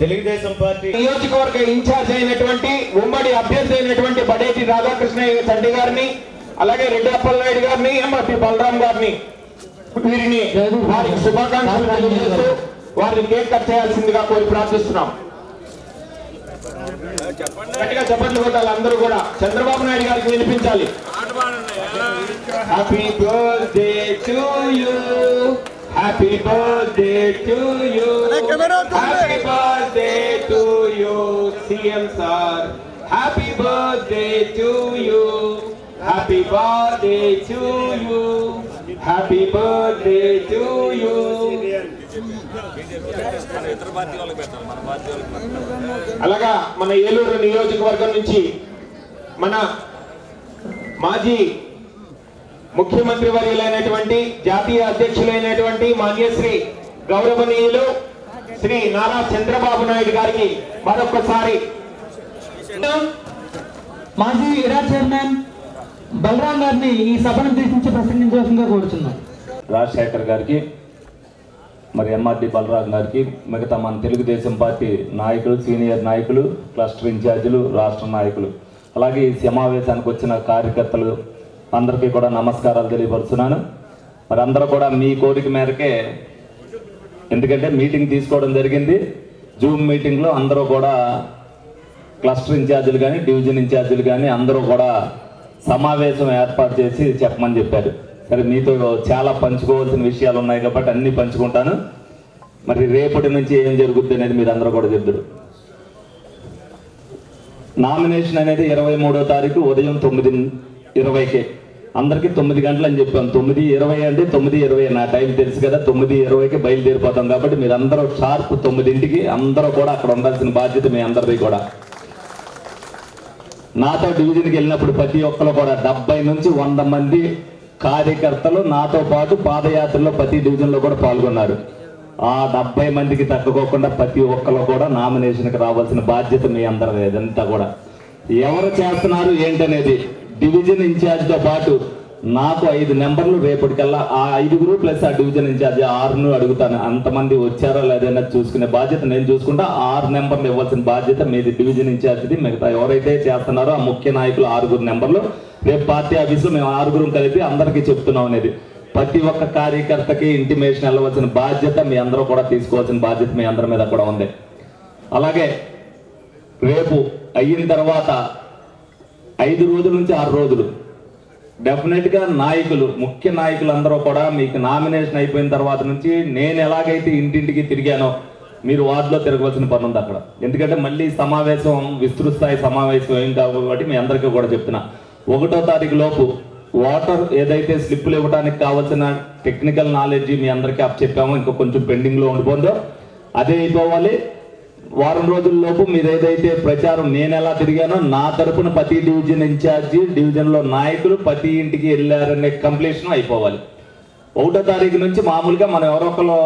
Telugu Desam party నియోజకవర్గ incharge అయినటువంటి ఉమ్మడి అభ్యర్థి అయినటువంటి బడేటి రాధాకృష్ణ తండ్రి గారిని అలాగే రెడ్డి అప్పలనాయుడు గారిని ఎంపీ బలరాం గారిని వీరిని వారికి శుభాకాంక్షలు తెలియజేస్తూ వారిని కేక్ కట్ చేయాల్సిందిగా కోరి ప్రార్థిస్తున్నాం. గట్టిగా చప్పట్లు కొట్టాలి అందరూ కూడా. చంద్రబాబు నాయుడు గారికి వినిపించాలి. Happy birthday to you happy birthday to you happy birthday to you CM sir happy birthday to you happy birthday to you happy birthday to you అలాగా మన ఏలూరు నియోజకవర్గం నుంచి మన మాజీ ముఖ్యమంత్రి వర్యులైనటువంటి జాతీయ అధ్యక్షులైనటువంటి మాన్యశ్రీ గౌరవనీయులు శ్రీ నారా చంద్రబాబు నాయుడు గారికి మరొకసారి మాజీ ఇరా చైర్మన్ బలరాం గారిని ఈ సభను ఉద్దేశించి ప్రసంగించవలసిందిగా కోరుచున్నాం. రాజశేఖర్ గారికి మరి ఎంఆర్డి బలరాం గారికి మిగతా మన తెలుగుదేశం పార్టీ నాయకులు సీనియర్ నాయకులు క్లస్టర్ ఇన్ఛార్జీలు రాష్ట్ర నాయకులు. అలాగే ఈ సమావేశానికి వచ్చిన కార్యకర్తలు అందరికీ కూడా నమస్కారాలు తెలియపరుస్తున్నాను. మరి అందరూ కూడా మీ కోరిక మేరకే ఎందుకంటే మీటింగ్ తీసుకోవడం జరిగింది. జూమ్ మీటింగ్లో అందరూ కూడా క్లస్టర్ ఇన్ఛార్జీలు కానీ డివిజన్ ఇన్ఛార్జీలు కానీ అందరూ కూడా సమావేశం ఏర్పాటు చేసి చెప్పమని చెప్పారు. సరే మీతో చాలా పంచుకోవాల్సిన విషయాలు ఉన్నాయి కాబట్టి అన్నీ పంచుకుంటాను. మరి రేపటి నుంచి ఏం జరుగుద్ది అనేది మీరు అందరూ కూడా చెప్తారు. నామినేషన్ అనేది ఇరవై మూడో తారీఖు ఉదయం తొమ్మిది ఇరవైకే. అందరికీ తొమ్మిది గంటలు అని చెప్పాం. తొమ్మిది ఇరవై అంటే తొమ్మిది ఇరవై. నా టైం తెలుసు కదా తొమ్మిది ఇరవైకి బయలుదేరిపోతాం కాబట్టి మీరు అందరూ షార్ప్ తొమ్మిదింటికి అందరూ కూడా అక్కడ ఉండాల్సిన బాధ్యత మీ అందరిది కూడా. నాతో డివిజన్కి వెళ్ళినప్పుడు ప్రతి ఒక్కరు కూడా డెబ్బై నుంచి వంద మంది కార్యకర్తలు నాతో పాటు పాదయాత్రలో ప్రతి డివిజన్లో కూడా పాల్గొన్నారు. ఆ డెబ్బై మందికి తగ్గకోకుండా ప్రతి ఒక్కరు కూడా నామినేషన్కి రావాల్సిన బాధ్యత మీ అందరిది ఇదంతా కూడా. ఎవరు చేస్తున్నారు ఏంటనేది డివిజన్ ఇన్ఛార్జ్తో పాటు నాకు ఐదు నెంబర్లు రేపటికల్లా ఆ ఐదుగురు ప్లస్ ఆ డివిజన్ ఇన్ఛార్జ్ ఆరును అడుగుతాను. అంతమంది వచ్చారా లేదన్నా చూసుకునే బాధ్యత నేను చూసుకుంటా. ఆరు నెంబర్లు ఇవ్వాల్సిన బాధ్యత మీది డివిజన్ ఇన్ఛార్జ్ది. మిగతా ఎవరైతే చేస్తున్నారో ఆ ముఖ్య నాయకులు ఆరుగురు నెంబర్లు. రేపు పార్టీ ఆఫీసులో మేము ఆరుగురం కలిపి అందరికీ చెప్తున్నాం అనేది. ప్రతి ఒక్క కార్యకర్తకి ఇంటిమేషన్ వెళ్ళవలసిన బాధ్యత మీ అందరూ కూడా తీసుకోవాల్సిన బాధ్యత మీ అందరి మీద కూడా ఉంది. అలాగే రేపు అయిన తర్వాత ఐదు రోజుల నుంచి ఆరు రోజులు. డెఫినెట్గా నాయకులు ముఖ్య నాయకులు అందరూ కూడా మీకు నామినేషన్ అయిపోయిన తర్వాత నుంచి నేను ఎలాగైతే ఇంటింటికి తిరిగానో మీరు వార్డులో తిరగవలసిన పని ఉంది అక్కడ. ఎందుకంటే మళ్ళీ సమావేశం విస్తృత స్థాయి సమావేశం ఏం కాబట్టి మీ అందరికీ కూడా చెప్తున్నా. ఒకటో తారీఖు లోపు వాటర్ ఏదైతే స్లిప్పులు ఇవ్వడానికి కావాల్సిన టెక్నికల్ నాలెడ్జ్ మీ అందరికీ అప్ చెప్పామో ఇంకా కొంచెం పెండింగ్లో ఉండిపోందో అదే అయిపోవాలి. వారం రోజుల్లోపు మీరు ఏదైతే ప్రచారం నేను ఎలా తిరిగానో నా తరపున ప్రతి డివిజన్ ఇన్ఛార్జి డివిజన్లో నాయకులు ప్రతి ఇంటికి వెళ్ళారనే కంప్లీషన్ అయిపోవాలి. ఒకటో తారీఖు నుంచి మామూలుగా మనం ఎవరో ఒకరు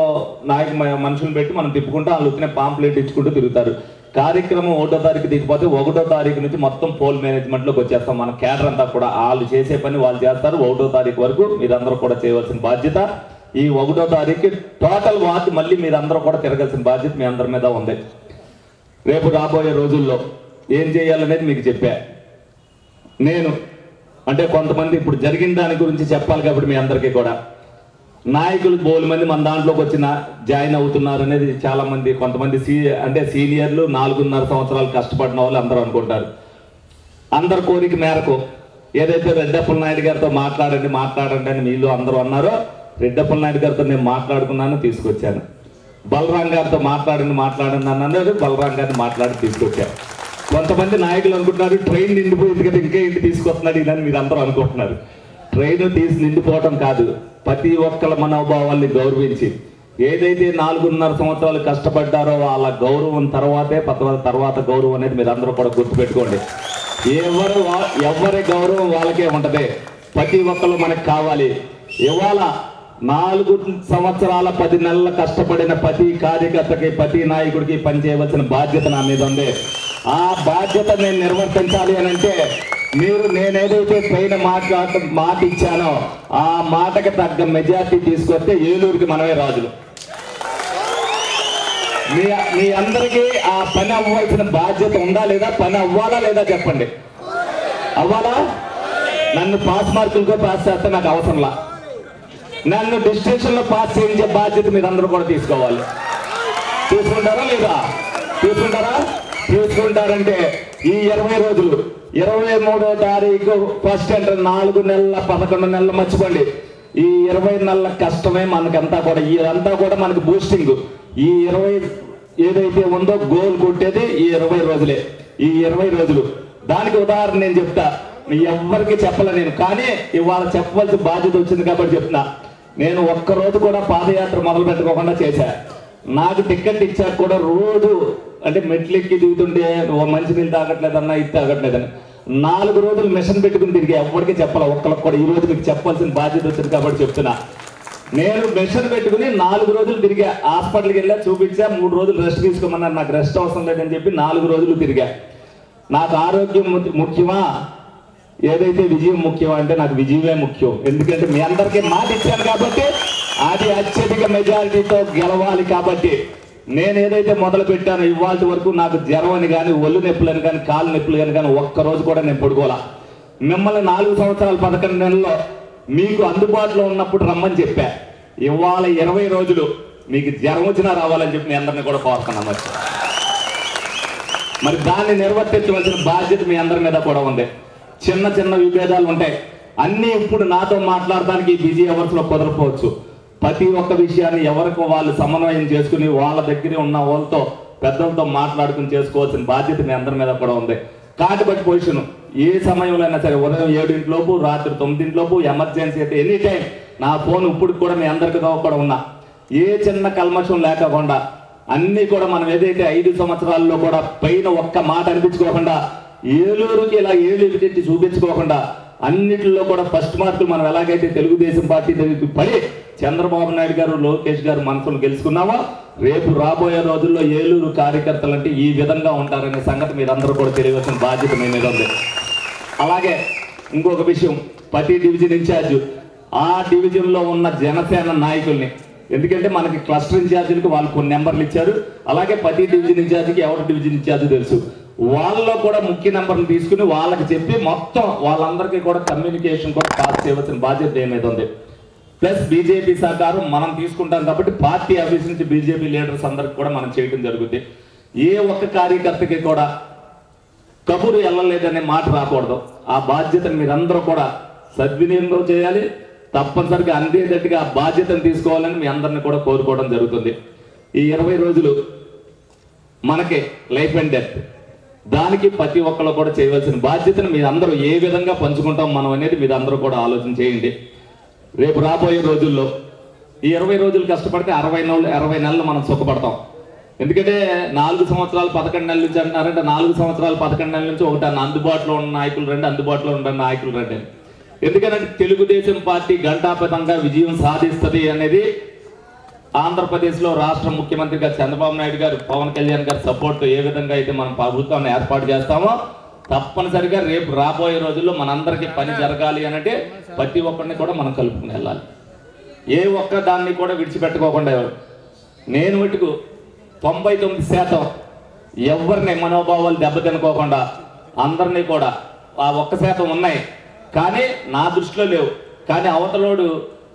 నాయకు మనుషులు పెట్టి మనం తిప్పుకుంటూ వాళ్ళు వచ్చిన పాంప్లెట్ ఇచ్చుకుంటూ తిరుగుతారు. కార్యక్రమం ఒకటో తారీఖు దిగిపోతే ఒకటో తారీఖు నుంచి మొత్తం పోల్ మేనేజ్మెంట్లోకి వచ్చేస్తాం. మన కేడర్ అంతా కూడా వాళ్ళు చేసే పని వాళ్ళు చేస్తారు. ఒకటో తారీఖు వరకు మీరందరూ కూడా చేయవలసిన బాధ్యత. ఈ ఒకటో తారీఖు టోటల్ వార్డు మళ్ళీ మీరందరూ కూడా తిరగాల్సిన బాధ్యత మీ అందరి మీద ఉంది. రేపు రాబోయే రోజుల్లో ఏం చేయాలనేది మీకు చెప్పా. నేను అంటే కొంతమంది ఇప్పుడు జరిగిన దాని గురించి చెప్పాలి కాబట్టి మీ అందరికీ కూడా. నాయకులు బోలు మంది మన దాంట్లోకి వచ్చిన జాయిన్ అవుతున్నారు అనేది చాలా మంది కొంతమంది సీ అంటే సీనియర్లు నాలుగున్నర సంవత్సరాలు కష్టపడిన వాళ్ళు అందరూ అనుకుంటారు. అందరి కోరిక మేరకు ఏదైతే రెడ్డప్పల నాయుడు గారితో మాట్లాడండి మాట్లాడండి అని మీలో అందరూ అన్నారో రెడ్డప్పల నాయుడు గారితో నేను మాట్లాడుకున్నాను తీసుకొచ్చాను. బలరాం గారితో మాట్లాడండి మాట్లాడండి అని అన్నారు బలరాం గారిని మాట్లాడి తీసుకొచ్చారు. కొంతమంది నాయకులు అనుకుంటున్నారు ట్రైన్ నిండిపోయింది కదా ఇంకా ఇంటి తీసుకొస్తున్నాడు ఇదని మీరు అందరూ అనుకుంటున్నారు. ట్రైన్ తీసి నిండిపోవటం కాదు ప్రతి ఒక్కళ్ళ మనోభావాల్ని గౌరవించి ఏదైతే నాలుగున్నర సంవత్సరాలు కష్టపడ్డారో వాళ్ళ గౌరవం తర్వాతే పత- తర్వాత గౌరవం అనేది మీరు అందరూ కూడా గుర్తుపెట్టుకోండి. ఎవరు ఎవరి గౌరవం వాళ్ళకే ఉంటుంది. ప్రతి ఒక్కరు మనకు కావాలి. ఇవాళ నాలుగు సంవత్సరాల పది నెలల కష్టపడిన ప్రతి కార్యకర్తకి ప్రతి నాయకుడికి పనిచేయవలసిన బాధ్యత నా మీద ఉంది. ఆ బాధ్యత నేను నిర్వర్తించాలి అని అంటే మీరు నేనేదైతే పైన మాట్లాడ మాట ఇచ్చానో ఆ మాటకి తగ్గ మెజార్టీ తీసుకొస్తే ఏలూరుకి మనమే రాజులు. మీ మీ అందరికీ ఆ పని అవ్వాల్సిన బాధ్యత ఉందా లేదా పని అవ్వాలా లేదా చెప్పండి. అవ్వాలా? నన్ను పాస్ మార్కులతో పాస్ చేస్తే నాకు అవసరంలా. నన్ను డిస్టింక్షన్లో పాస్ చేయించే బాధ్యత మీరు అందరూ కూడా తీసుకోవాలి. తీసుకుంటారా లేదా? తీసుకుంటారా? తీసుకుంటారంటే ఈ ఇరవై రోజులు ఇరవై మూడో తారీఖు ఫస్ట్ అంటే నాలుగు నెలల పదకొండు నెలలు మర్చిపోండి. ఈ ఇరవై నెలల కష్టమే మనకంతా కూడా ఇదంతా కూడా మనకు బూస్టింగ్ ఈ ఇరవై ఏదైతే ఉందో గోల్ కొట్టేది ఈ ఇరవై రోజులే. ఈ ఇరవై రోజులు. దానికి ఉదాహరణ నేను చెప్తా. ఎవ్వరికి చెప్పలే నేను. కానీ ఇవాళ చెప్పవలసిన బాధ్యత వచ్చింది కాబట్టి చెప్తున్నా. నేను ఒక్క రోజు కూడా పాదయాత్ర మొదలు పెట్టుకోకుండా చేశా. నాకు టికెట్ ఇచ్చాక కూడా రోజు అంటే మెట్లెక్కి దిగుతుంటే ఓ మంచి నీళ్ళు తాగట్లేదన్నా ఇది తాగట్లేదని. నాలుగు రోజులు మిషన్ పెట్టుకుని తిరిగి ఎవరికి చెప్పాలి ఒక్కరికి కూడా. ఈ రోజు మీకు చెప్పాల్సిన బాధ్యత వచ్చింది కాబట్టి చెప్తున్నా. నేను మిషన్ పెట్టుకుని నాలుగు రోజులు తిరిగా. హాస్పిటల్కి వెళ్ళా చూపించా మూడు రోజులు రెస్ట్ తీసుకోమన్నారు. నాకు రెస్ట్ అవసరం లేదని చెప్పి నాలుగు రోజులు తిరిగా. నాకు ఆరోగ్యం ము- ముఖ్యమా? ఏదైతే విజయం ముఖ్యం అంటే నాకు విజయమే ముఖ్యం. ఎందుకంటే మీ అందరికీ మాట ఇచ్చాను కాబట్టి అది అత్యధిక మెజారిటీతో గెలవాలి కాబట్టి నేను ఏదైతే మొదలు పెట్టానో ఇవాళ వరకు నాకు జ్వరం అని కానీ ఒళ్ళు నొప్పులని కానీ కాళ్ళు నొప్పులు కానీ కానీ ఒక్క రోజు కూడా నేను పడుకోవాలా మిమ్మల్ని నాలుగు సంవత్సరాలు పదకొండు నెలల్లో మీకు అందుబాటులో ఉన్నప్పుడు రమ్మని చెప్పా. ఇవాళ ఇరవై రోజులు మీకు జ్వరం వచ్చినా రావాలని చెప్పి మీ అందరిని కూడా కోరుతున్నాం మరి. మరి దాన్ని నిర్వర్తించవలసిన బాధ్యత మీ అందరి మీద కూడా ఉంది. చిన్న చిన్న విభేదాలు ఉంటాయి. అన్నీ ఇప్పుడు నాతో మాట్లాడడానికి బిజీ అవర్స్లో కుదరపోవచ్చు ప్రతి ఒక్క విషయాన్ని ఎవరికి వాళ్ళు సమన్వయం చేసుకుని వాళ్ళ దగ్గరే ఉన్న వాళ్ళతో పెద్దలతో మాట్లాడుకుని చేసుకోవాల్సిన బాధ్యత మీ అందరి మీద కూడా ఉంది. కాటిబట్టి పొజిషన్. ఏ సమయంలో అయినా సరే ఉదయం ఏడింటిలోపు రాత్రి తొమ్మిదింటిలోపు ఎమర్జెన్సీ అయితే ఎనీ టైం నా ఫోన్ ఇప్పుడు కూడా మీ అందరికీ కూడా ఉన్నా. ఏ చిన్న కల్మషం లేకుండా అన్నీ కూడా మనం ఏదైతే ఐదు సంవత్సరాల్లో కూడా పైన ఒక్క మాట అనిపించుకోకుండా ఏలూరుకి ఇలా ఏలూరు ఎత్తి చూపించుకోకుండా అన్నిటిలో కూడా ఫస్ట్ మార్కులు మనం ఎలాగైతే తెలుగుదేశం పార్టీ దగ్గరికి పడి చంద్రబాబు నాయుడు గారు లోకేష్ గారు మనసును గెలుచుకున్నామో రేపు రాబోయే రోజుల్లో ఏలూరు కార్యకర్తలు అంటే ఈ విధంగా ఉంటారనే సంగతి మీరందరూ కూడా తెలియవలసిన బాధ్యత మీ మీద ఉంది. అలాగే ఇంకొక విషయం ప్రతి డివిజన్ ఇన్ఛార్జ్ ఆ డివిజన్లో ఉన్న జనసేన నాయకుల్ని ఎందుకంటే మనకి క్లస్టర్ ఇన్ఛార్జీలకు వాళ్ళు కొన్ని నెంబర్లు ఇచ్చారు. అలాగే ప్రతి డివిజన్ ఇన్ఛార్జికి ఎవరు డివిజన్ ఇన్ఛార్జ్ తెలుసు? వాళ్ళలో కూడా ముఖ్య నెంబర్లు తీసుకుని వాళ్ళకి చెప్పి మొత్తం వాళ్ళందరికీ కూడా కమ్యూనికేషన్ కూడా పాస్ చేయవలసిన బాధ్యత ఏమైతే ఉంది. ప్లస్ బీజేపీ సహకారం మనం తీసుకుంటాం కాబట్టి పార్టీ ఆఫీస్ నుంచి బీజేపీ లీడర్స్ అందరికి కూడా మనం చేయడం జరుగుతుంది ఏ ఒక్క కార్యకర్తకి కూడా కబురు వెళ్ళలేదనే మాట రాకూడదు. ఆ బాధ్యతను మీరందరూ కూడా సద్వినియోగం చేయాలి. తప్పనిసరిగా అందేటట్టుగా ఆ బాధ్యతను తీసుకోవాలని మీ అందరిని కూడా కోరుకోవడం జరుగుతుంది. ఈ ఇరవై రోజులు మనకి లైఫ్ అండ్ డెత్. దానికి ప్రతి ఒక్కరు కూడా చేయవలసిన బాధ్యతను మీ అందరూ ఏ విధంగా పంచుకుంటాం మనం అనేది మీరు అందరూ కూడా ఆలోచన చేయండి. రేపు రాబోయే రోజుల్లో ఈ ఇరవై రోజులు కష్టపడితే అరవై నెలలు అరవై నెలలు మనం సుఖపడతాం. ఎందుకంటే నాలుగు సంవత్సరాలు పదకొండు నెలల నుంచి అంటున్నారంటే నాలుగు సంవత్సరాలు పదకొండు నెలల నుంచి ఒకటి అన్న అందుబాటులో ఉన్న నాయకులు రండి అందుబాటులో ఉన్న నాయకులు రండి. ఎందుకంటే తెలుగుదేశం పార్టీ ఘంటాపథంగా విజయం సాధిస్తుంది అనేది ఆంధ్రప్రదేశ్లో రాష్ట్ర ముఖ్యమంత్రిగా చంద్రబాబు నాయుడు గారు పవన్ కళ్యాణ్ గారి సపోర్ట్తో ఏ విధంగా అయితే మనం ప్రభుత్వాన్ని ఏర్పాటు చేస్తామో తప్పనిసరిగా రేపు రాబోయే రోజుల్లో మనందరికీ పని జరగాలి అనంటే ప్రతి ఒక్కరిని కూడా మనం కలుపుకుని వెళ్ళాలి. ఏ ఒక్క దాన్ని కూడా విడిచిపెట్టుకోకుండా ఎవరు? నేను మటుకు తొంభై తొమ్మిది శాతం ఎవరిని మనోభావాలు దెబ్బతినుకోకుండా అందరినీ కూడా ఆ ఒక్క శాతం ఉన్నాయి. కానీ నా దృష్టిలో లేవు. కానీ అవతలోడు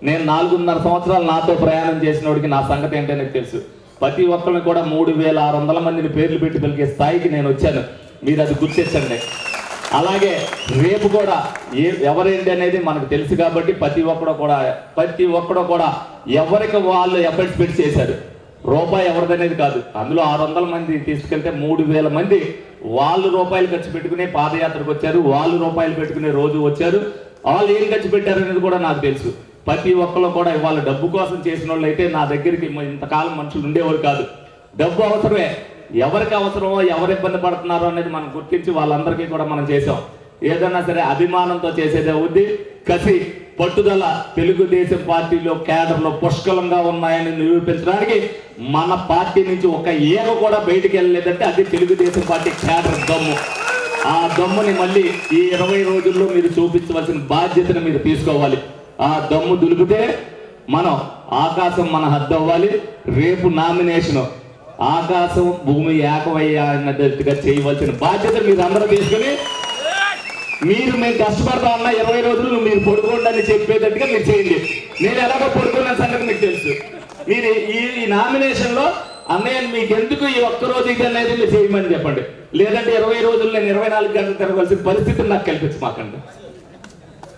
నేను నాలుగున్నర సంవత్సరాలు నాతో ప్రయాణం చేసిన వాడికి నా సంగతి ఏంటో నాకు తెలుసు. ప్రతి ఒక్కరిని కూడా మూడు వేల ఆరు వందల మందిని పేర్లు పెట్టి పిలికే స్థాయికి నేను వచ్చాను. మీరు అది గుర్తించండి. అలాగే రేపు కూడా ఏ ఎవరేంటి అనేది మనకు తెలుసు కాబట్టి ప్రతి ఒక్కడు కూడా ప్రతి ఒక్కడు కూడా ఎవరికి వాళ్ళు ఎఫర్ట్స్ పెట్టి చేశారు. రూపాయి ఎవరిదనేది కాదు. అందులో ఆరు వందల మంది తీసుకెళ్తే మూడు వేల మంది వాళ్ళు రూపాయలు ఖర్చు పెట్టుకునే పాదయాత్రకు వచ్చారు వాళ్ళు రూపాయలు పెట్టుకునే రోజు వచ్చారు. వాళ్ళు ఏం ఖర్చు పెట్టారు అనేది కూడా నాకు తెలుసు. ప్రతి ఒక్కరు కూడా ఇవాళ డబ్బు కోసం చేసిన వాళ్ళు అయితే నా దగ్గరికి ఇంతకాలం మనుషులు ఉండేవారు కాదు. డబ్బు అవసరమే. ఎవరికి అవసరమో ఎవరు ఇబ్బంది పడుతున్నారో అనేది మనం గుర్తించి వాళ్ళందరికీ కూడా మనం చేసాం ఏదన్నా సరే అభిమానంతో చేసేదే ఉంది. కసి పట్టుదల తెలుగుదేశం పార్టీలో కేడర్లో పుష్కలంగా ఉన్నాయని నిరూపించడానికి మన పార్టీ నుంచి ఒక ఏగ కూడా బయటికి వెళ్ళలేదంటే అది తెలుగుదేశం పార్టీ కేడర్ దమ్ము. ఆ దమ్ముని మళ్ళీ ఈ ఇరవై రోజుల్లో మీరు చూపించవలసిన బాధ్యతను మీరు తీసుకోవాలి. ఆ దమ్ము దులిపితే మనం ఆకాశం మన హద్దు అవ్వాలి. రేపు నామినేషన్. ఆకాశం భూమి ఏకమయ్యా చేయవలసిన బాధ్యత మీరు అందరూ తీసుకుని మీరు మేము కష్టపడతా ఉన్న ఇరవై రోజులు మీరు పడుకోండి అని చెప్పేటట్టుగా మీరు చేయండి. నేను ఎలాగో పడుకున్న సంగతి మీకు తెలుసు. మీరు ఈ ఈ నామినేషన్లో అన్నయ్య మీకు ఎందుకు ఈ ఒక్క రోజు ఇది అనేది మీరు చేయమని చెప్పండి. లేదంటే ఇరవై రోజులు నేను ఇరవై నాలుగు గంటలు తిరగవలసిన పరిస్థితిని నాకు కల్పించమాకండి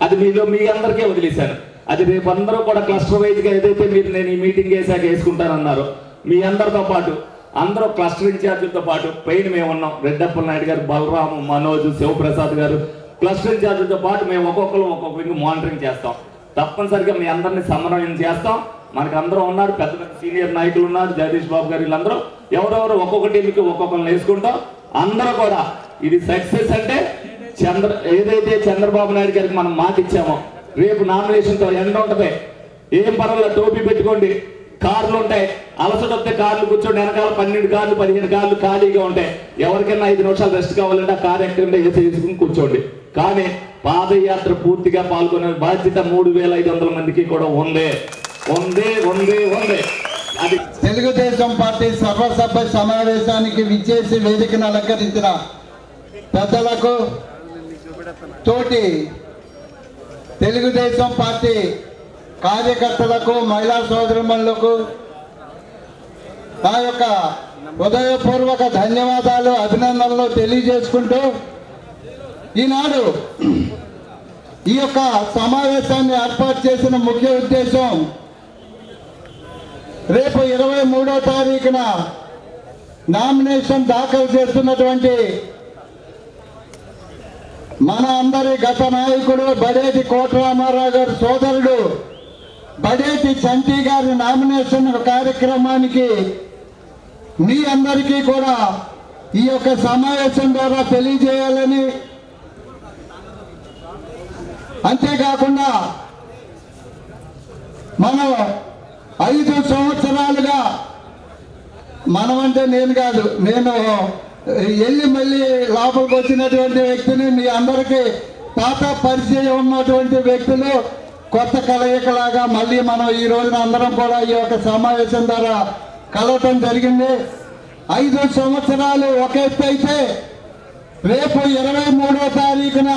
అది మీలో మీ అందరికీ వదిలేశాను అది రేపు అందరూ కూడా క్లస్టర్ వైజ్గా ఏదైతే మీరు నేను ఈ మీటింగ్ వేసాక వేసుకుంటానన్నారో మీ అందరితో పాటు అందరూ క్లస్టర్ ఇన్ఛార్జీలతో పాటు పైన మేము ఉన్నాం రెడ్డప్పల నాయుడు గారు బలరాము మనోజ్ శివప్రసాద్ గారు క్లస్టర్ ఇన్ఛార్జీలతో పాటు మేము ఒక్కొక్కరు ఒక్కొక్క వింగ్ మానిటరింగ్ చేస్తాం. తప్పనిసరిగా మీ అందరినీ సమన్వయం చేస్తాం. మనకు అందరూ ఉన్నారు పెద్ద పెద్ద సీనియర్ నాయకులు ఉన్నారు జగదీష్ బాబు గారు వీళ్ళందరూ. ఎవరెవరు ఒక్కొక్క టీంకి ఒక్కొక్కరిని వేసుకుంటాం. అందరూ కూడా ఇది సక్సెస్ అంటే చంద్ర ఏదైతే చంద్రబాబు నాయుడు గారికి మనం మాట ఇచ్చామో రేపు నామినేషన్తో ఎండ ఉంటుంది. ఏం పర్వాలేదు టోపీ పెట్టుకోండి. కార్లు ఉంటాయి. అలసట వస్తే కార్లు కూర్చోండి. వెనకాల పన్నెండు కార్లు పదిహేను కార్లు ఖాళీగా ఉంటాయి. ఎవరికైనా ఐదు నిమిషాలు రెస్ట్ కావాలంటే ఆ కార్ ఎక్కడంటే వేసి వేసుకుని కూర్చోండి. కానీ పాదయాత్ర పూర్తిగా పాల్గొనే బాధ్యత మూడు వేల ఐదు వందల మందికి కూడా ఉంది. ఉంది ఉంది ఉంది. అది తెలుగుదేశం పార్టీ సర్వసభ్య సమావేశానికి విచ్చేసి వేదికను అలంకరించిన పెద్దలకు తోటి తెలుగుదేశం పార్టీ కార్యకర్తలకు మహిళా సోదరులకు నా యొక్క హృదయపూర్వక ధన్యవాదాలు అభినందనలు తెలియజేసుకుంటూ ఈనాడు ఈ యొక్క సమావేశాన్ని ఏర్పాటు చేసిన ముఖ్య ఉద్దేశం రేపు ఇరవై మూడో తారీఖున నామినేషన్ దాఖలు చేస్తున్నటువంటి మన అందరి గత నాయకుడు బడేటి కోటరామారావు గారి సోదరుడు బడేటి చంటి గారి నామినేషన్ కార్యక్రమానికి మీ అందరికీ కూడా ఈ యొక్క సమావేశం ద్వారా తెలియజేయాలని అంతేకాకుండా మనం ఐదు సంవత్సరాలుగా మనమంటే నేను కాదు నేను వెళ్ళి మళ్ళీ లోపలికి వచ్చినటువంటి వ్యక్తిని మీ అందరికీ పాత పరిచయం ఉన్నటువంటి వ్యక్తులు కొత్త కలయికలాగా మళ్ళీ మనం ఈ రోజున అందరం కూడా ఈ యొక్క సమావేశం ద్వారా కలవటం జరిగింది. ఐదు సంవత్సరాలు ఒక ఎత్తు అయితే రేపు ఇరవై మూడో తారీఖున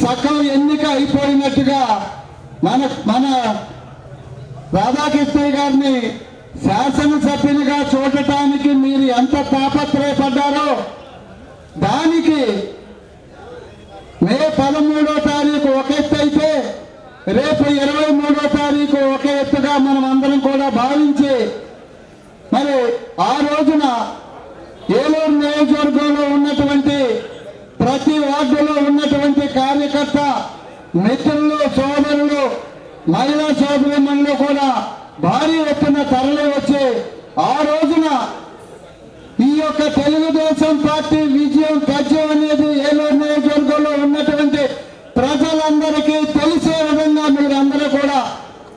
సగం ఎన్నిక అయిపోయినట్టుగా మన మన రాధాకృష్ణ గారిని శాసనసభ్యునిగా చూడటానికి మీరు ఎంత తాపత్రయపడ్డారో దానికి మే పదమూడో తారీఖు ఒక ఎత్తు అయితే రేపు ఇరవై మూడో తారీఖు ఒక ఎత్తుగా మనం అందరం కూడా భావించి మరి ఆ రోజున ఏలూరు నియోజకవర్గంలో ఉన్నటువంటి ప్రతి వార్డులో ఉన్నటువంటి కార్యకర్త మిత్రులు సోదరులు మహిళా సోదరులు కూడా భారీ ఎత్తున తరలి వచ్చి ఆ రోజున ఈ యొక్క తెలుగుదేశం పార్టీ విజయం తథ్యం అనేది ఏలూరు నియోజకవర్గంలో ఉన్నటువంటి ప్రజలందరికీ తెలిసే విధంగా మీరందరూ కూడా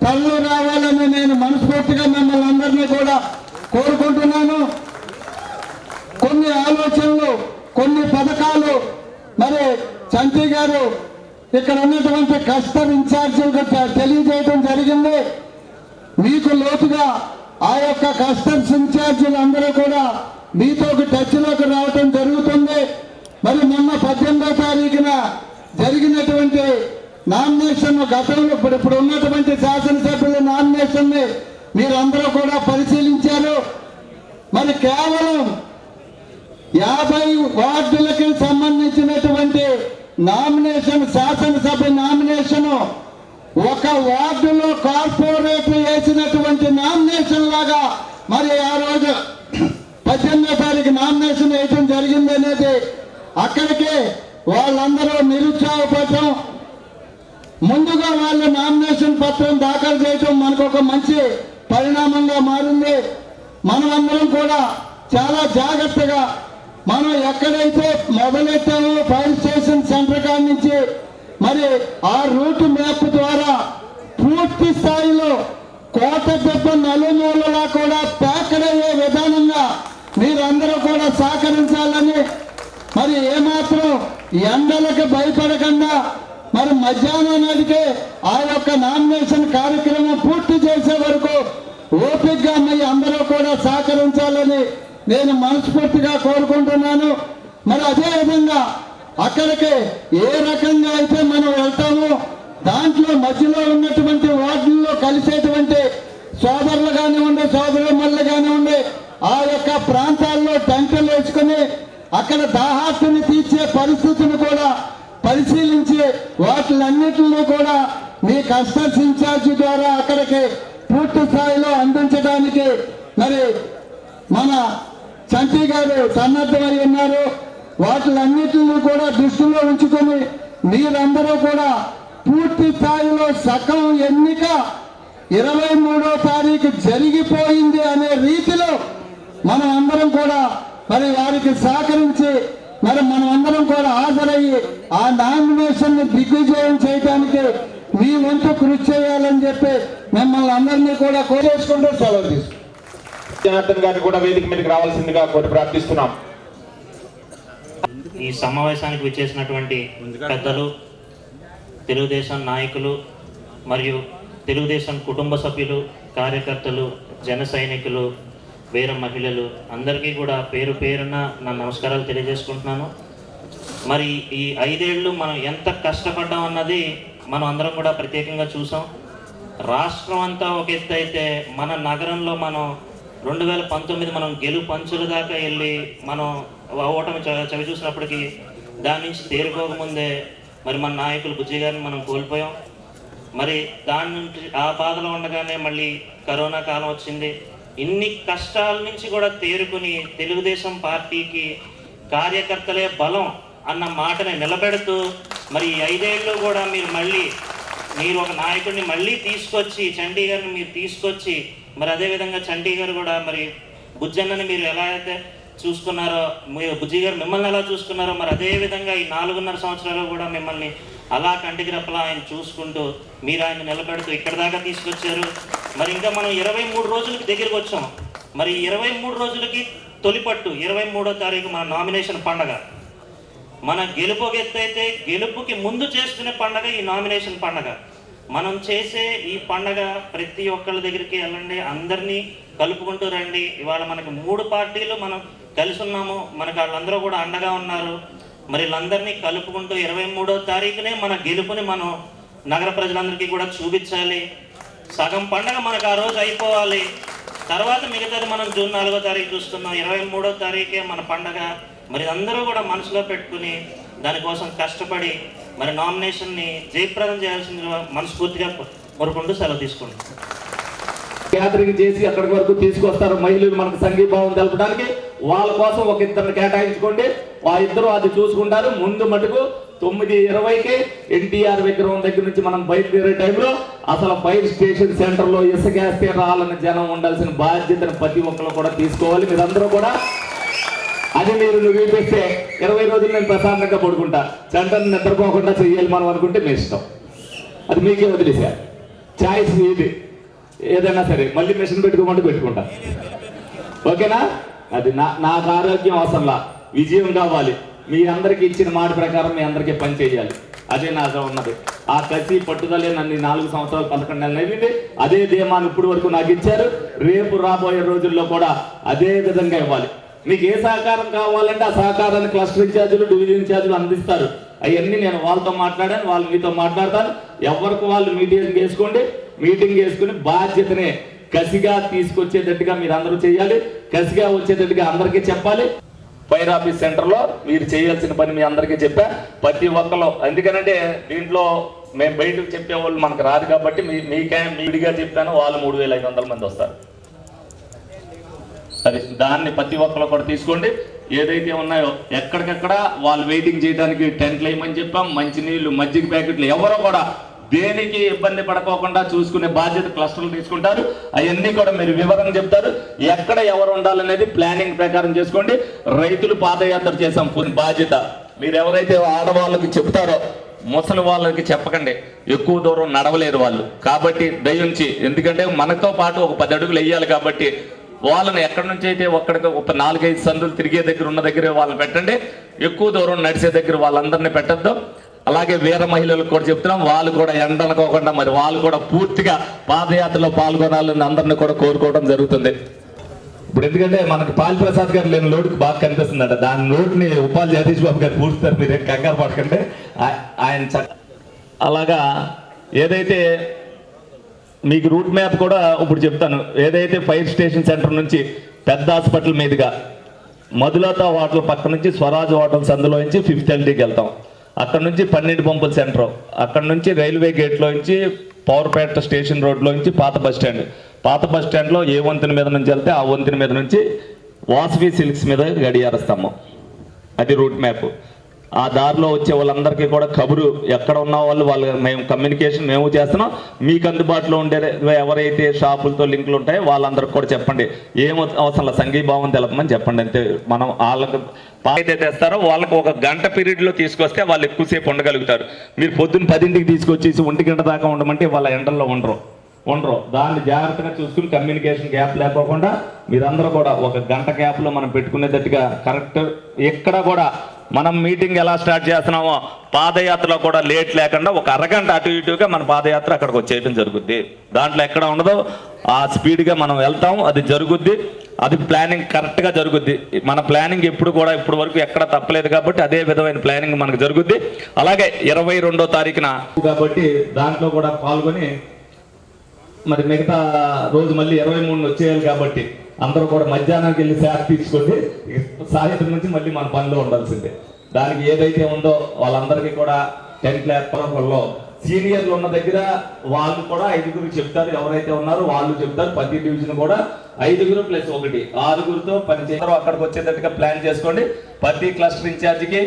తల్లు రావాలని నేను మనస్ఫూర్తిగా మిమ్మల్ని అందరినీ కూడా కోరుకుంటున్నాను కొన్ని ఆలోచనలు కొన్ని పథకాలు మరి చంటి గారు ఇక్కడ ఉన్నటువంటి కస్టర్ ఇన్ఛార్జీలకు తె- తెలియజేయడం జరిగింది. మీకు లోతుగా ఆ యొక్క కస్టమ్స్ ఇన్ఛార్జీలు అందరూ కూడా మీతో టచ్లోకి రావటం జరుగుతుంది. మరి మొన్న పద్దెనిమిదో తారీఖున జరిగినటువంటి నామినేషన్ గతంలో ఇప్పుడు ఇప్పుడు ఉన్నటువంటి శాసనసభ్యుల నామినేషన్ని మీరందరూ కూడా పరిశీలించారు. మరి కేవలం యాభై వార్డులకు సంబంధించినటువంటి నామినేషన్ శాసనసభ నామినేషన్ ఒక వార్డులో కార్పొరేట్ వేసినటువంటి నామినేషన్ లాగా మరి ఆ రోజు పద్దెనిమిదో తారీఖు నామినేషన్ వేయటం జరిగింది అనేది అక్కడికే వాళ్ళందరూ నిరుత్సాహపడటం. ముందుగా వాళ్ళు నామినేషన్ పత్రం దాఖలు చేయటం మనకు ఒక మంచి పరిణామంగా మారింది. మనమందరం కూడా చాలా జాగ్రత్తగా మనం ఎక్కడైతే మొదలెట్టామో ఫైర్ స్టేషన్ సెంటర్ కాడి నుంచి మరి ఆ రూట్ మ్యాప్ ద్వారా పూర్తి స్థాయిలో కోట దెబ్బ నలుమూలలా కూడా ప్యాకడయ్యే విధానంగా మీరందరూ కూడా సహకరించాలని మరి ఏమాత్రం ఎండలకు భయపడకుండా మరి మధ్యాహ్నం నాటికే ఆ యొక్క నామినేషన్ కార్యక్రమం పూర్తి చేసే వరకు ఓపికగా మీ అందరూ కూడా సహకరించాలని నేను మనస్ఫూర్తిగా కోరుకుంటున్నాను. మరి అదే విధంగా అక్కడికి ఏ రకంగా అయితే మనం వెళ్తామో దాంట్లో మధ్యలో ఉన్నటువంటి వార్డుల్లో కలిసేటువంటి సోదరులు కానివ్వండి సోదరుమల్లు కానివ్వండి ఆ యొక్క ప్రాంతాల్లో టెంకలు వేసుకుని అక్కడ దాహార్తిని తీర్చే పరిస్థితిని కూడా పరిశీలించి వాటిలన్నింటినీ కూడా మీ కస్టమ్స్ ఇన్ఛార్జి ద్వారా అక్కడికి పూర్తి స్థాయిలో అందించడానికి మరి మన చంటి గారు సన్నద్ధమై ఉన్నారు. వాటిలన్నిటిని కూడా దృష్టిలో ఉంచుకొని మీరందరూ కూడా పూర్తి స్థాయిలో సగం ఎన్నిక ఇరవై మూడో తారీఖు జరిగిపోయింది అనే రీతిలో మనం అందరం కూడా మరి వారికి సహకరించి మరి మనం అందరం కూడా హాజరయ్యి ఆ నామినేషన్ని దిగ్విజయం చేయడానికి మీ వంతు కృషి చేయాలని చెప్పి మిమ్మల్ని అందరినీ కూడా కోరేసుకుంటూ సెలవు తీసుకుంటాం జనార్దన్ గారిని కూడా వేదిక మీదకి రావాల్సిందిగా కోరి ప్రార్థిస్తున్నాం. ఈ సమావేశానికి విచ్చేసినటువంటి పెద్దలు తెలుగుదేశం నాయకులు మరియు తెలుగుదేశం కుటుంబ సభ్యులు కార్యకర్తలు జన సైనికులు వీర మహిళలు అందరికీ కూడా పేరు పేరున నా నమస్కారాలు తెలియజేసుకుంటున్నాను. మరి ఈ ఐదేళ్ళు మనం ఎంత కష్టపడ్డాం అన్నది మనం అందరం కూడా ప్రత్యేకంగా చూసాం. రాష్ట్రం అంతా ఒక ఎత్తు అయితే మన నగరంలో మనం రెండు వేల పంతొమ్మిది మనం గెలు పంచుల దాకా వెళ్ళి మనం ఓటమి చ- చవి చూసినప్పటికీ దాని నుంచి తేరుకోకముందే మరి మన నాయకులు బుజ్జి గారిని మనం కోల్పోయాం. మరి దాని నుంచి ఆ బాధలో ఉండగానే మళ్ళీ కరోనా కాలం వచ్చింది. ఇన్ని కష్టాల నుంచి కూడా తేరుకుని తెలుగుదేశం పార్టీకి కార్యకర్తలే బలం అన్న మాటని నిలబెడుతూ మరి ఈ ఐదేళ్ళు కూడా మీరు మళ్ళీ మీరు ఒక నాయకుడిని మళ్ళీ తీసుకొచ్చి చండీగర్ని మీరు తీసుకొచ్చి మరి అదేవిధంగా చండీగర్ కూడా మరి బుజ్జన్నని మీరు ఎలా అయితే చూసుకున్నారో మీరు బుజ్జి గారు మిమ్మల్ని ఎలా చూసుకున్నారో మరి అదే విధంగా ఈ నాలుగున్నర సంవత్సరాలు కూడా మిమ్మల్ని అలా కంటికి రెప్పలా ఆయన చూసుకుంటూ మీరు ఆయన నిలబెడుతూ ఇక్కడ దాకా తీసుకొచ్చారు. మరి ఇంకా మనం ఇరవై మూడు రోజులకి దగ్గరికి వచ్చాం. మరి ఇరవై మూడు రోజులకి తొలిపట్టు ఇరవై మూడో తారీఖు మన నామినేషన్ పండగ. మన గెలుపు ఎత్తైతే గెలుపుకి ముందు చేసుకునే పండగ ఈ నామినేషన్ పండగ. మనం చేసే ఈ పండగ ప్రతి ఒక్కళ్ళ దగ్గరికి వెళ్ళండి అందరినీ కలుపుకుంటూ రండి. ఇవాళ మనకి మూడు పార్టీలు మనం కలిసి ఉన్నాము. మనకు వాళ్ళందరూ కూడా అండగా ఉన్నారు. మరి వీళ్ళందరినీ కలుపుకుంటూ ఇరవై మూడో తారీఖునే మన గెలుపుని మనం నగర ప్రజలందరికీ కూడా చూపించాలి. సగం పండగ మనకు ఆ రోజు అయిపోవాలి. తర్వాత మిగతాది మనం జూన్ నాలుగో తారీఖు చూస్తున్నాం. ఇరవై మూడో తారీఖే మన పండగ. మరి అందరూ కూడా మనసులో పెట్టుకుని దానికోసం కష్టపడి మరి నామినేషన్ని జయప్రదం చేయాల్సిందిగా మనస్ఫూర్తిగా కోరుకుంటూ సెలవు తీసుకుంటాం గ్యాదరింగ్ చేసి అక్కడి వరకు తీసుకొస్తారు. మహిళలు మనకు సంఘీభావం తెలపడానికి వాళ్ళ కోసం ఒక ఇద్దరిని కేటాయించుకోండి. ఆ ఇద్దరు అది చూసుకుంటారు. ముందు మటుకు తొమ్మిది ఇరవైకి ఎన్టీఆర్ విగ్రహం దగ్గర నుంచి మనం బయలుదేరే టైంలో అసలు ఫైర్ స్టేషన్ సెంటర్లో ఇసుకేస్తే రావాలని జనం ఉండాల్సిన బాధ్యతను ప్రతి ఒక్కరు కూడా తీసుకోవాలి. మీరందరూ కూడా అది మీరు నువ్వు చూపిస్తే ఇరవై రోజులు నేను ప్రశాంతంగా పడుకుంటా. చంటను నిద్రపోకుండా చెయ్యాలి మనం అనుకుంటే మీ ఇష్టం. అది మీకే వదిలేసా. చాయిస్ ఇది ఏదైనా సరే మళ్ళీ మిషన్ పెట్టుకోమంటే పెట్టుకుంటా. ఓకేనా? అది నా నాకు ఆరోగ్యం అవసరంలా. విజయం కావాలి. మీ అందరికి ఇచ్చిన మాట ప్రకారం మీ అందరికీ పని చేయాలి. అదే నాతో ఉన్నది. ఆ కసి పట్టుదలే నన్ను నాలుగు సంవత్సరాలు పదకొండు నెలలు అయింది అదే ధీమాను ఇప్పుడు వరకు నాకు ఇచ్చారు. రేపు రాబోయే రోజుల్లో కూడా అదే విధంగా ఇవ్వాలి. మీకు ఏ సహకారం కావాలంటే ఆ సహకారాన్ని క్లస్టర్ ఇన్ఛార్జీలు డివిజన్ ఇన్ఛార్జీలు అందిస్తారు. అవన్నీ నేను వాళ్ళతో మాట్లాడాను వాళ్ళు మీతో మాట్లాడతాను ఎవరికి వాళ్ళు మీటింగ్ వేసుకోండి మీటింగ్ వేసుకుని బాధ్యతనే కసిగా తీసుకొచ్చేటట్టుగా మీరు అందరూ చేయాలి. కసిగా వచ్చేటట్టుగా అందరికీ చెప్పాలి. ఫైర్ ఆఫీస్ సెంటర్లో మీరు చేయాల్సిన పని మీ అందరికీ చెప్పా. ప్రతి ఒక్కరు ఎందుకనంటే దీంట్లో మేము బయటకు చెప్పే వాళ్ళు మనకు రాదు కాబట్టి మీ మీకే మీడిగా చెప్పాను వాళ్ళు మూడు వేల ఐదు వందల మంది వస్తారు. అది దాన్ని ప్రతి ఒక్కరు కూడా తీసుకోండి. ఏదైతే ఉన్నాయో ఎక్కడికెక్కడ వాళ్ళు వెయిటింగ్ చేయడానికి టెంట్లు వేయమని చెప్పాం. మంచినీళ్ళు మజ్జిగ ప్యాకెట్లు ఎవరో కూడా దేనికి ఇబ్బంది పడకోకుండా చూసుకునే బాధ్యత క్లస్టర్లు తీసుకుంటారు. అవన్నీ కూడా మీరు వివరంగా చెప్తారు. ఎక్కడ ఎవరు ఉండాలనేది ప్లానింగ్ ప్రకారం చేసుకోండి. రైతులు పాదయాత్ర చేసాం కొన్ని బాధ్యత. మీరు ఎవరైతే ఆడవాళ్ళకి చెప్తారో ముసలి వాళ్ళకి చెప్పకండి. ఎక్కువ దూరం నడవలేరు వాళ్ళు. కాబట్టి దయించి ఎందుకంటే మనతో పాటు ఒక పది అడుగులు వేయాలి కాబట్టి వాళ్ళని ఎక్కడి నుంచి అయితే ఒక్కడికి ఒక నాలుగైదు సందులు తిరిగే దగ్గర ఉన్న దగ్గర వాళ్ళని పెట్టండి. ఎక్కువ దూరం నడిచే దగ్గర వాళ్ళందరినీ పెట్టద్దు. అలాగే వీర మహిళలకు కూడా చెప్తున్నాం వాళ్ళు కూడా ఎండనుకోకుండా మరి వాళ్ళు కూడా పూర్తిగా పాదయాత్రలో పాల్గొనాలని అందరిని కూడా కోరుకోవడం జరుగుతుంది. ఇప్పుడు ఎందుకంటే మనకు పాల్ ప్రసాద్ గారు లేని లోటుకు బాగా కనిపిస్తుందట. దాని లోటుని ఉపాధి జగదీష్ బాబు గారు పూడుస్తారు మీరు కంగారు పడకండి. ఆ- ఆయన చ- అలాగా ఏదైతే మీకు రూట్ మ్యాప్ కూడా ఇప్పుడు చెప్తాను. ఏదైతే ఫైర్ స్టేషన్ సెంటర్ నుంచి పెద్ద హాస్పిటల్ మీదుగా మధులత హోటల్ పక్క నుంచి స్వరాజ్ హోటల్స్ అందులో నుంచి ఫిఫ్త్ ఎల్టీకి వెళ్తాం. అక్కడ నుంచి పన్నెండు పంపుల సెంటర్. అక్కడ నుంచి రైల్వే గేట్లో నుంచి పవర్పేట స్టేషన్ రోడ్లో నుంచి పాత బస్ స్టాండ్. పాత బస్ స్టాండ్లో ఏ వంతెన మీద నుంచి వెళ్తే ఆ వంతెన మీద నుంచి వాసవి సిల్క్స్ మీద గడియార స్తంభం. అది రూట్ మ్యాప్. ఆ దారిలో వచ్చే వాళ్ళందరికీ కూడా కబురు ఎక్కడ ఉన్న వాళ్ళు వాళ్ళు మేము కమ్యూనికేషన్ మేము చేస్తున్నాం. మీకు అందుబాటులో ఉండే ఎవరైతే షాపులతో లింకులు ఉంటాయో వాళ్ళందరికీ కూడా చెప్పండి. ఏం అవసరం లేదు సంఘీభావం తెలపమని చెప్పండి అంతే. మనం వాళ్ళకి అయితే తెస్తారో వాళ్ళకి ఒక గంట పీరియడ్లో తీసుకొస్తే వాళ్ళు ఎక్కువసేపు ఉండగలుగుతారు. మీరు పొద్దున్న పదింటికి తీసుకొచ్చేసి ఒంటి గంట దాకా ఉండమంటే వాళ్ళ ఎండల్లో ఉండరు. ఉండరు. దాన్ని జాగ్రత్తగా చూసుకుని కమ్యూనికేషన్ గ్యాప్ లేకోకుండా మీరందరూ కూడా ఒక గంట గ్యాప్లో మనం పెట్టుకునేటట్టుగా కరెక్ట్ ఎక్కడ కూడా మనం మీటింగ్ ఎలా స్టార్ట్ చేస్తున్నామో పాదయాత్రలో కూడా లేట్ లేకుండా ఒక అరగంట అటు ఇటుగా మన పాదయాత్ర అక్కడికి వచ్చేయడం జరుగుద్ది. దాంట్లో ఎక్కడ ఉండదో ఆ స్పీడ్గా మనం వెళ్తాం అది జరుగుద్ది. అది ప్లానింగ్ కరెక్ట్గా జరుగుద్ది. మన ప్లానింగ్ ఎప్పుడు కూడా ఇప్పుడు వరకు ఎక్కడ తప్పలేదు కాబట్టి అదే విధమైన ప్లానింగ్ మనకు జరుగుద్ది. అలాగే ఇరవై రెండో తారీఖున కాబట్టి దాంట్లో కూడా పాల్గొని మరి మిగతా రోజు మళ్ళీ ఇరవై మూడు వచ్చేయాలి కాబట్టి అందరూ కూడా మధ్యాహ్నానికి వెళ్ళి శాఖ తీసుకోండి. సాయంత్రం నుంచి మళ్ళీ మన పనిలో ఉండాల్సిందే. దానికి ఏదైతే ఉందో వాళ్ళందరికీ కూడా టెన్త్ ఏర్పడంలో సీనియర్లు ఉన్న దగ్గర వాళ్ళు కూడా ఐదుగురు చెప్తారు. ఎవరైతే ఉన్నారో వాళ్ళు చెప్తారు. ప్రతి డివిజన్ కూడా ఐదుగురు ప్లస్ ఒకటి ఆరుగురితో పని చేస్తారు. అక్కడికి వచ్చేటట్టుగా ప్లాన్ చేసుకోండి. ప్రతి క్లస్టర్ ఇన్ఛార్జికి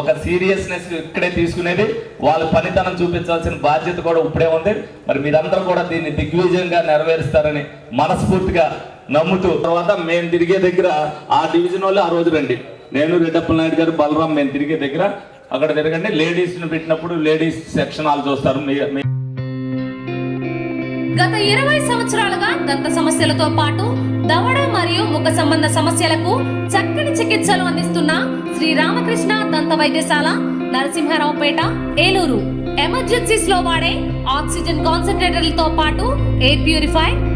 ఒక సీరియస్నెస్ ఇక్కడే తీసుకునేది. వాళ్ళ పనితనం చూపించాల్సిన బాధ్యత కూడా ఇప్పుడే ఉంది. మరి మీరందరూ కూడా దీన్ని దిగ్విజయంగా నెరవేరుస్తారని మనస్ఫూర్తిగా నమ్ముతూ. తర్వాత మేము తిరిగే దగ్గర ఆ డివిజన్ వాళ్ళు ఆ రోజు రండి. నేను రెడ్డప్పల నాయుడు గారు బలరాం మేము తిరిగే దగ్గర అక్కడ తిరగండి. లేడీస్ని పెట్టినప్పుడు లేడీస్ సెక్షన్ వాళ్ళు చూస్తారు. గత ఇరవై సంవత్సరాలుగా దంత సమస్యలతో పాటు దవడ మరియు ముఖ సంబంధ సమస్యలకు చక్కని చికిత్సలు అందిస్తున్న శ్రీ రామకృష్ణ దంత వైద్యశాల నరసింహారావుపేట ఏలూరు. ఎమర్జెన్సీస్లో వాడే ఆక్సిజన్ కాన్సన్ట్రేటర్లతో పాటు air purify